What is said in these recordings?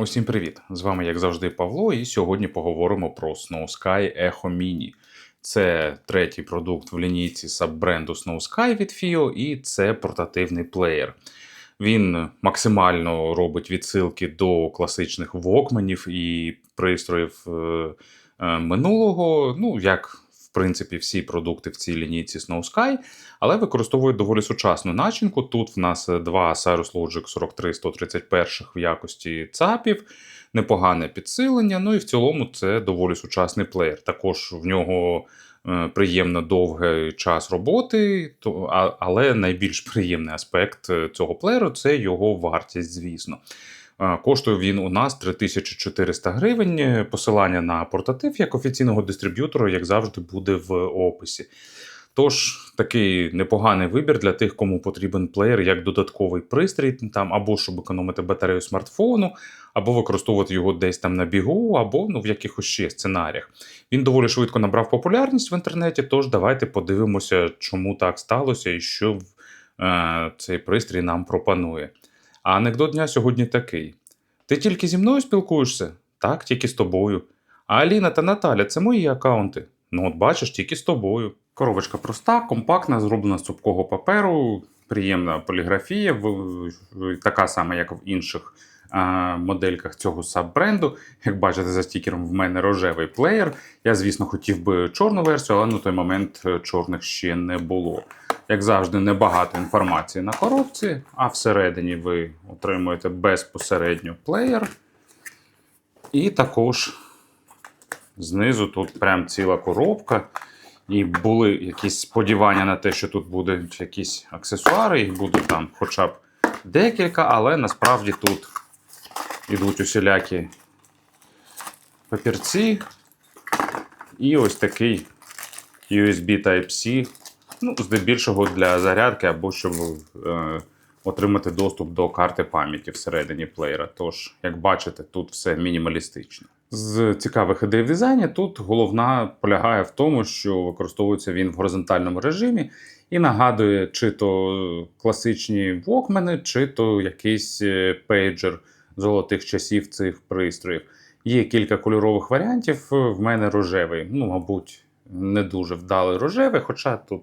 Усім привіт! З вами, як завжди, Павло, і сьогодні поговоримо про Snow Sky Echo Mini. Це третій продукт в лінійці саббренду Snow Sky від FIO, і це портативний плеєр. Він максимально робить відсилки до класичних вокманів і пристроїв е, е, минулого, ну як в принципі всі продукти в цій лінійці Snow Sky, але використовують доволі сучасну начинку. Тут в нас два Cyrus Logic 43 131 в якості ЦАПів, непогане підсилення. Ну і в цілому це доволі сучасний плеєр. Також в нього е, приємно довгий час роботи, але найбільш приємний аспект е, цього плеєру це його вартість, звісно. Е, Коштує він у нас 3400 гривень. Посилання на портатив як офіційного дистриб'ютора, як завжди, буде в описі. Тож такий непоганий вибір для тих, кому потрібен плеєр як додатковий пристрій, там або щоб економити батарею смартфону, або використовувати його десь там на бігу, або ну, в якихось ще сценаріях. Він доволі швидко набрав популярність в інтернеті. Тож давайте подивимося, чому так сталося і що е, цей пристрій нам пропонує. А анекдот дня сьогодні такий: ти тільки зі мною спілкуєшся? Так, тільки з тобою. А Аліна та Наталя це мої акаунти. Ну, от бачиш, тільки з тобою. Коробочка проста, компактна, зроблена з цупкого паперу, приємна поліграфія, така сама, як в інших а, модельках цього саб-бренду. Як бачите, за стікером в мене рожевий плеєр. Я, звісно, хотів би чорну версію, але на той момент е, чорних ще не було. Як завжди, небагато інформації на коробці, а всередині ви отримуєте безпосередньо плеєр. І також знизу тут прям ціла коробка. І були якісь сподівання на те, що тут будуть якісь аксесуари, їх буде там хоча б декілька, але насправді тут ідуть усілякі папірці. І ось такий USB Type-C, ну, здебільшого для зарядки або щоб е, отримати доступ до карти пам'яті всередині плеєра. Тож, як бачите, тут все мінімалістично. З цікавих ідей в дизайні тут головна полягає в тому, що використовується він в горизонтальному режимі і нагадує чи то класичні вокмени, чи то якийсь е, пейджер золотих часів цих пристроїв. Є кілька кольорових варіантів. В мене рожевий. Ну, мабуть, не дуже вдалий рожевий, хоча тут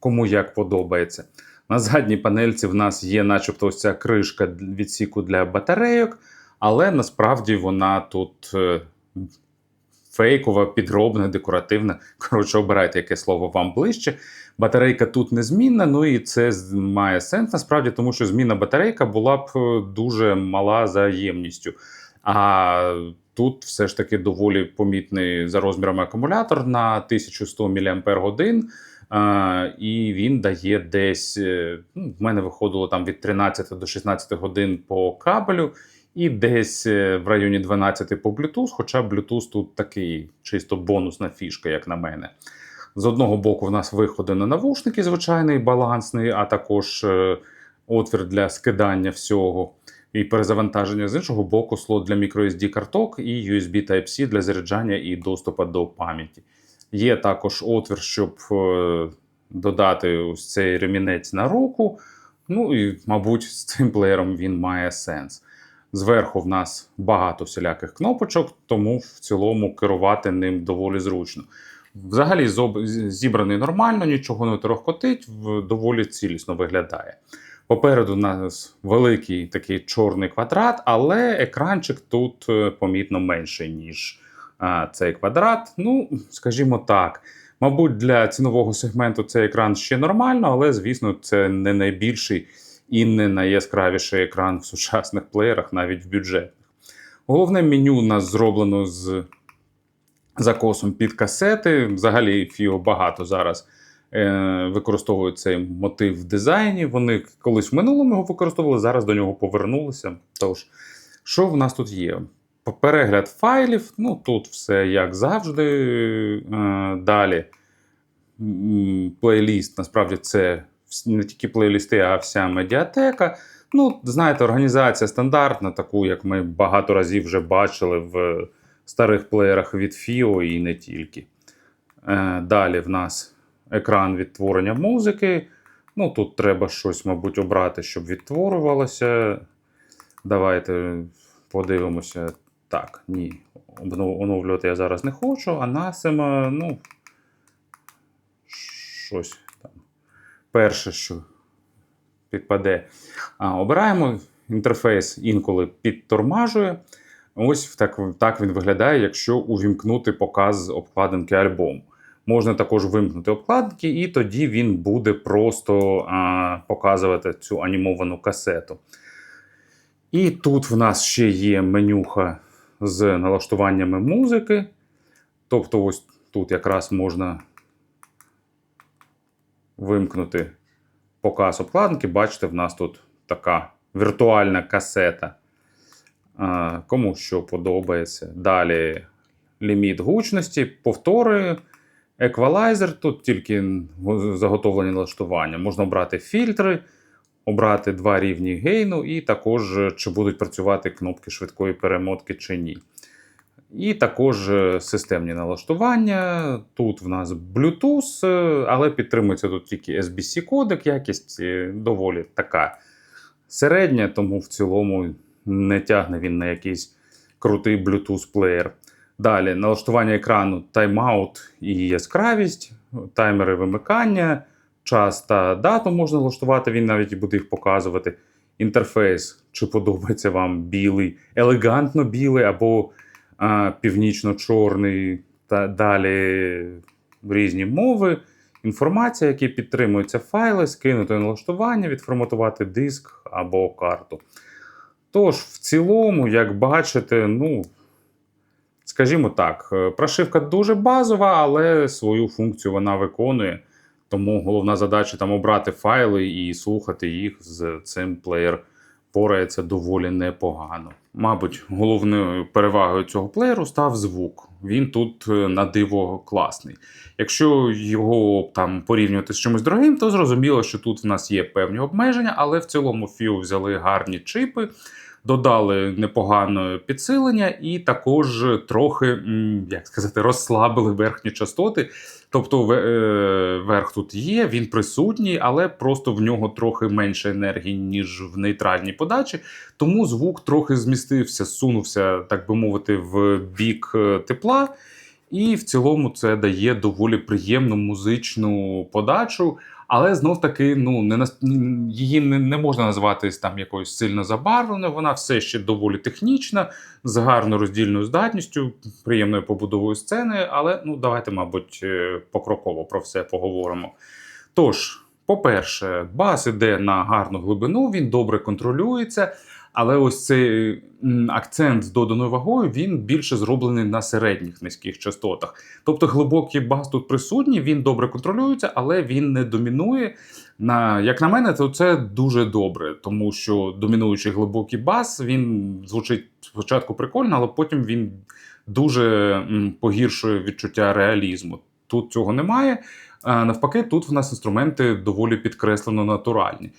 кому як подобається. На задній панельці в нас є, начебто, ось ця кришка відсіку для батарейок, але насправді вона тут е, фейкова, підробна, декоративна. Коротше, обирайте, яке слово вам ближче. Батарейка тут незмінна, ну і це має сенс насправді, тому що зміна батарейка була б е, дуже мала за ємністю. А тут все ж таки доволі помітний за розмірами акумулятор на 1100 мАч. А, і він дає десь, е, ну, в мене виходило там від 13 до 16 годин по кабелю, і десь е, в районі 12 по Bluetooth, хоча Bluetooth тут такий чисто бонусна фішка, як на мене. З одного боку, в нас виходи на навушники, звичайний балансний, а також е, отвір для скидання всього і перезавантаження. З іншого боку, слот для microSD карток і USB Type-C для заряджання і доступу до пам'яті. Є також отвір, щоб е, додати ось цей ремінець на руку. Ну і, мабуть, з цим плеєром він має сенс. Зверху в нас багато всіляких кнопочок, тому в цілому керувати ним доволі зручно. Взагалі зібраний нормально, нічого не торохкотить, в- доволі цілісно виглядає. Попереду у нас великий такий чорний квадрат, але екранчик тут е, помітно менший, ніж цей квадрат. Ну, скажімо так. Мабуть, для цінового сегменту цей екран ще нормально, але, звісно, це не найбільший і не найяскравіший екран в сучасних плеєрах, навіть в бюджетних. Головне меню у нас зроблено з закосом під касети. Взагалі, FIO багато зараз е, використовують цей мотив в дизайні. Вони колись в минулому його використовували, зараз до нього повернулися. Тож, що в нас тут є? Перегляд файлів, ну тут все як завжди. Е, далі плейліст, насправді, це не тільки плейлісти, а вся медіатека. Ну, знаєте, організація стандартна, таку, як ми багато разів вже бачили в старих плеєрах від FIO і не тільки. Е, Далі в нас екран відтворення музики. Ну, тут треба щось, мабуть, обрати, щоб відтворювалося. Давайте подивимося. Так, ні. Оновлювати я зараз не хочу, а насима, ну. Щось там. Перше, що підпаде. А, обираємо інтерфейс інколи підтормажує. Ось так, так він виглядає, якщо увімкнути показ обкладинки альбому. Можна також вимкнути обкладинки, і тоді він буде просто а, показувати цю анімовану касету. І тут в нас ще є менюха з налаштуваннями музики. Тобто, ось тут якраз можна вимкнути показ обкладинки. Бачите, в нас тут така віртуальна касета. Кому що подобається. Далі ліміт гучності, повтори, еквалайзер. Тут тільки заготовлені налаштування. Можна обрати фільтри, обрати два рівні гейну, і також е, чи будуть працювати кнопки швидкої перемотки чи ні. І також е, системні налаштування. Тут в нас Bluetooth, е, але підтримується тут тільки SBC кодек, якість доволі така середня, тому в цілому не тягне він на якийсь крутий Bluetooth плеєр. Далі налаштування екрану, тайм-аут і яскравість, таймери вимикання, час та дату можна налаштувати, він навіть буде їх показувати. Інтерфейс, чи подобається вам білий, елегантно білий або північно-чорний, та далі різні мови, інформація, які підтримуються файли, скинути налаштування, відформатувати диск або карту. Тож, в цілому, як бачите, ну, скажімо так, е, прошивка дуже базова, але свою функцію вона виконує. Тому головна задача там обрати файли і слухати їх з цим плеєр порається доволі непогано. Мабуть, головною перевагою цього плеєру став звук. Він тут е, на диво класний. Якщо його там порівнювати з чимось дорогим, то зрозуміло, що тут в нас є певні обмеження, але в цілому FIO взяли гарні чипи, додали непогане підсилення і також трохи, як сказати, розслабили верхні частоти. Тобто е, верх тут є, він присутній, але просто в нього трохи менше енергії, ніж в нейтральній подачі. Тому звук трохи змістився, сунувся, так би мовити, в бік е, тепла. І в цілому це дає доволі приємну музичну подачу. Але знов таки, ну не її не, не можна назвати там якоюсь сильно забарвленою. Вона все ще доволі технічна, з гарною роздільною здатністю, приємною побудовою сцени. Але ну давайте, мабуть, е, покроково про все поговоримо. Тож, по-перше, бас іде на гарну глибину, він добре контролюється. Але ось цей акцент з доданою вагою він більше зроблений на середніх низьких частотах. Тобто глибокий бас тут присутній, він добре контролюється, але він не домінує. На, як на мене, то це дуже добре, тому що домінуючий глибокий бас він звучить спочатку прикольно, але потім він дуже погіршує відчуття реалізму. Тут цього немає. Навпаки, тут в нас інструменти доволі підкреслено натуральні.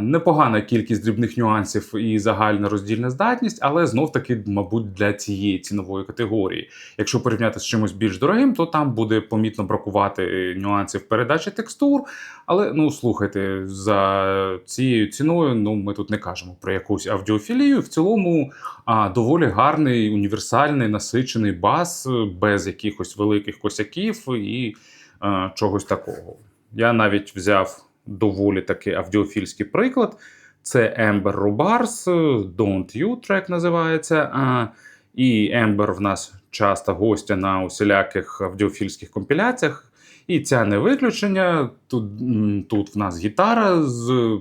Непогана кількість дрібних нюансів і загальна роздільна здатність, але знов таки, мабуть, для цієї цінової категорії. Якщо порівняти з чимось більш дорогим, то там буде помітно бракувати е, нюансів передачі текстур. Але ну слухайте, за цією ціною, ну ми тут не кажемо про якусь аудіофілію. В цілому а, доволі гарний, універсальний, насичений бас е, без якихось великих косяків і е, чогось такого. Я навіть взяв доволі таки авдіофільський приклад. Це Ember Rubars, Don't You трек називається. І Ember в нас часто гостя на усіляких авдіофільських компіляціях. І це не виключення. Тут, тут в нас гітара з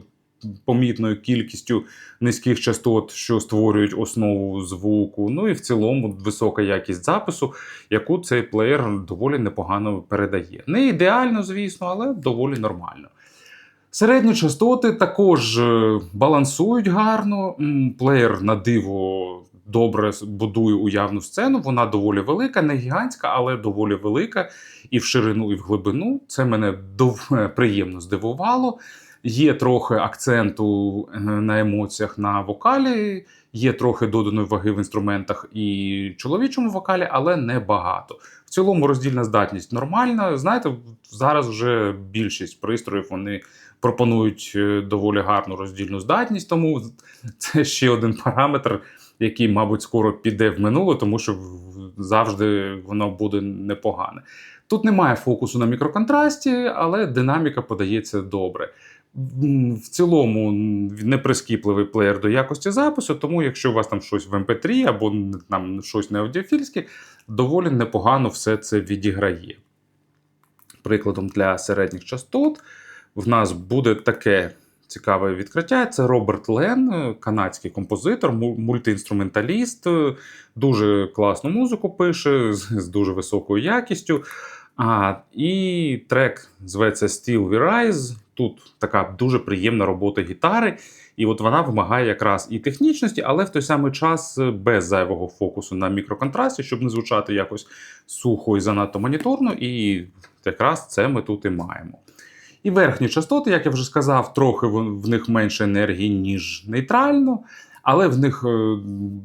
помітною кількістю низьких частот, що створюють основу звуку. Ну і в цілому висока якість запису, яку цей плеєр доволі непогано передає. Не ідеально, звісно, але доволі нормально. Середні частоти також е, балансують гарно. Плеєр на диво добре будує уявну сцену. Вона доволі велика, не гігантська, але доволі велика. І в ширину, і в глибину. Це мене дов... приємно здивувало. Є трохи акценту е, на емоціях на вокалі, є трохи доданої ваги в інструментах і чоловічому вокалі, але не багато. В цілому роздільна здатність нормальна. Знаєте, зараз вже більшість пристроїв вони пропонують е, доволі гарну роздільну здатність, тому це ще один параметр, який, мабуть, скоро піде в минуле, тому що завжди воно буде непогане. Тут немає фокусу на мікроконтрасті, але динаміка подається добре. В цілому м, неприскіпливий плеєр до якості запису, тому якщо у вас там щось в MP3 або там щось не аудіофільське, доволі непогано все це відіграє. Прикладом для середніх частот в нас буде таке цікаве відкриття. Це Роберт Лен, канадський композитор, мультиінструменталіст, дуже класну музику пише з дуже високою якістю. А, і трек зветься Still We Rise. Тут така дуже приємна робота гітари. І от вона вимагає якраз і технічності, але в той самий час е, без зайвого фокусу на мікроконтрасті, щоб не звучати якось сухо і занадто моніторно. І якраз це ми тут і маємо. І верхні частоти, як я вже сказав, трохи в, в них менше енергії, ніж нейтрально, але в них е,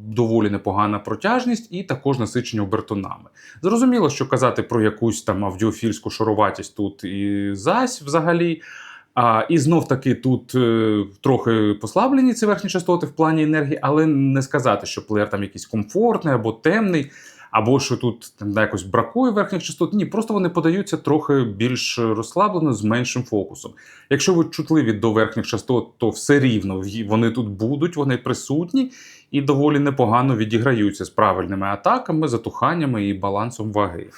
доволі непогана протяжність і також насичення обертонами. Зрозуміло, що казати про якусь там авдіофільську шаруватість тут і зась взагалі. А, і знов таки тут е, трохи послаблені ці верхні частоти в плані енергії, але не сказати, що плеєр там якийсь комфортний або темний, або що тут там якось бракує верхніх частот. Ні, просто вони подаються трохи більш розслаблено з меншим фокусом. Якщо ви чутливі до верхніх частот, то все рівно вони тут будуть, вони присутні і доволі непогано відіграються з правильними атаками, затуханнями і балансом ваги.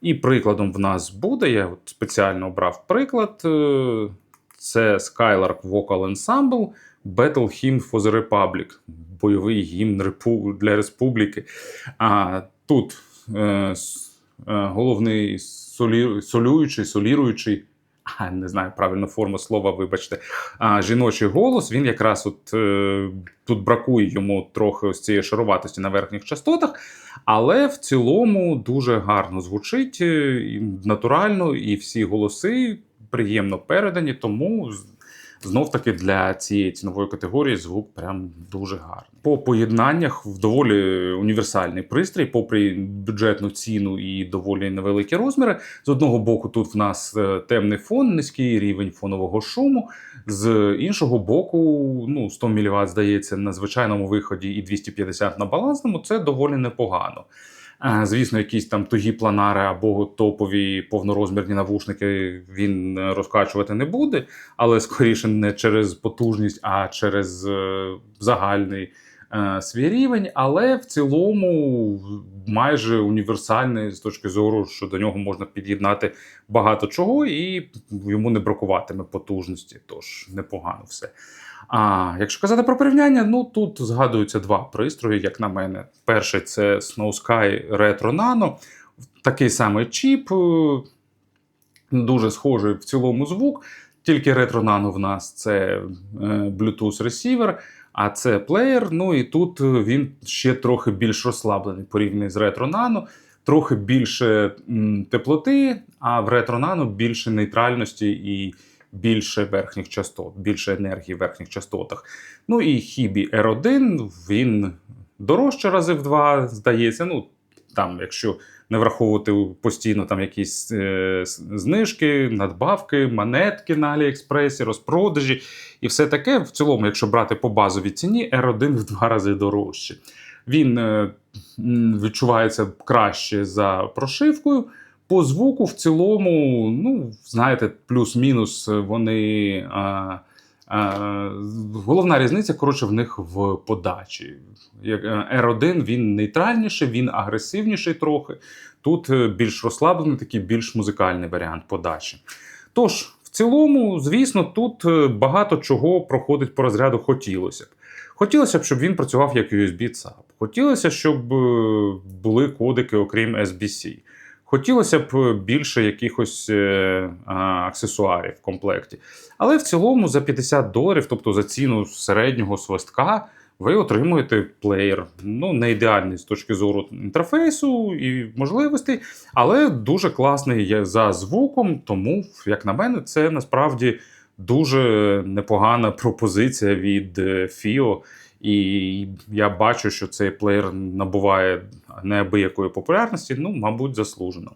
І прикладом в нас буде, я от спеціально обрав приклад. е, Це Skylark Vocal Ensemble Battle Hymn for the Republic, бойовий гімн для республіки. А тут е, е, головний солі, солюючий, соліруючий, а, не знаю правильну форму слова, вибачте. А, жіночий голос, він якраз от е, тут бракує йому трохи ось цієї шаруватості на верхніх частотах, але в цілому дуже гарно звучить е, натурально, і всі голоси приємно передані, тому знов таки для цієї цінової категорії звук прям дуже гарний. По поєднаннях в доволі універсальний пристрій, попри бюджетну ціну і доволі невеликі розміри. З одного боку, тут в нас е, темний фон, низький рівень фонового шуму. З іншого боку, ну 100 мВт, здається, на звичайному виході і 250 на балансному це доволі непогано. Звісно, якісь там тугі планари або топові повнорозмірні навушники він е, розкачувати не буде, але скоріше не через потужність, а через е, загальний е, свій рівень. Але в цілому майже універсальний з точки зору, що до нього можна під'єднати багато чого, і йому не бракуватиме потужності. Тож непогано все. А якщо казати про порівняння, ну тут згадуються два пристрої, як на мене. Перший це Snow Sky Retro Nano. Такий самий чіп, е, дуже схожий в цілому звук. Тільки Retro Nano в нас це е, Bluetooth ресівер, а це плеєр. Ну і тут е, він ще трохи більш розслаблений порівняно з Retro Nano. Трохи більше теплоти, а в Retro Nano більше нейтральності і більше верхніх частот, більше енергії в верхніх частотах. Ну і Hibі R1, він дорожче рази в два, здається. Ну, там, якщо не враховувати постійно там якісь е, знижки, надбавки, монетки на Аліекспресі, розпродажі і все таке. В цілому, якщо брати по базовій ціні, R1 в два рази дорожче. Він е, відчувається краще за прошивкою. По звуку в цілому, ну, знаєте, плюс-мінус вони. А, а, головна різниця, коротше, в них в подачі. Е, R1 він нейтральніший, він агресивніший трохи. Тут е, більш розслаблений, такий більш музикальний варіант подачі. Тож, в цілому, звісно, тут е, багато чого проходить по розряду хотілося б. Хотілося б, щоб він працював як USB ЦАП. Хотілося, щоб були кодики, окрім SBC. Хотілося б більше якихось е, аксесуарів в комплекті. Але в цілому за 50 доларів, тобто за ціну середнього свистка, ви отримуєте плеєр. Ну, не ідеальний з точки зору інтерфейсу і можливостей, але дуже класний за звуком. Тому, як на мене, це насправді дуже непогана пропозиція від е, FIO. І я бачу, що цей плеєр набуває неабиякої популярності, ну, мабуть, заслужено.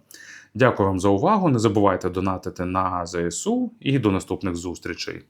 Дякую вам за увагу. Не забувайте донатити на ЗСУ і до наступних зустрічей.